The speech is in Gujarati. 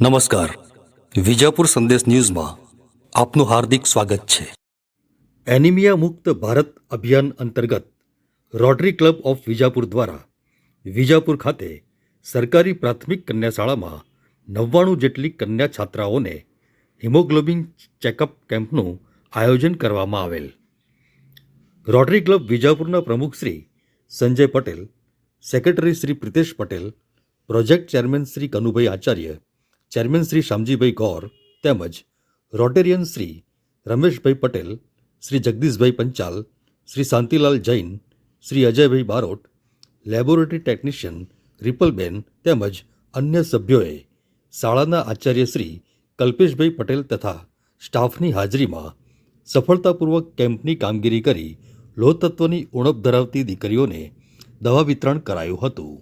નમસ્કાર. વિજાપુર સંદેશ ન્યૂઝમાં આપનું હાર્દિક સ્વાગત છે. એનિમિયા મુક્ત ભારત અભિયાન અંતર્ગત રોટરી ક્લબ ઓફ વિજાપુર દ્વારા વિજાપુર ખાતે સરકારી પ્રાથમિક કન્યાશાળામાં નવ્વાણું જેટલી કન્યા છાત્રાઓને હિમોગ્લોબિન ચેકઅપ કેમ્પનું આયોજન કરવામાં આવેલ. રોટરી ક્લબ વિજાપુરના પ્રમુખ Shri Sanjay Patel, secretary Shri Pritesh Patel, project chairman Shri Kanubhai Acharya chairman Shri Shamjibhai Gaur તેમજ rotarian Shri Rameshbhai Patel, Shri Jagdishbhai Panchal, Shri Shantilal Jain, Shri Ajaybhai Barot, laboratory technician Ripalben તેમજ અન્ય સભ્યોએ શાળાના આચાર્ય શ્રી કલ્પેશભાઈ પટેલ તથા સ્ટાફની હાજરીમાં સફળતાપૂર્વક કેમ્પની કામગીરી કરી લોહતત્વની ઉણપ ધરાવતી દીકરીઓને દવા વિતરણ કરાયું હતું.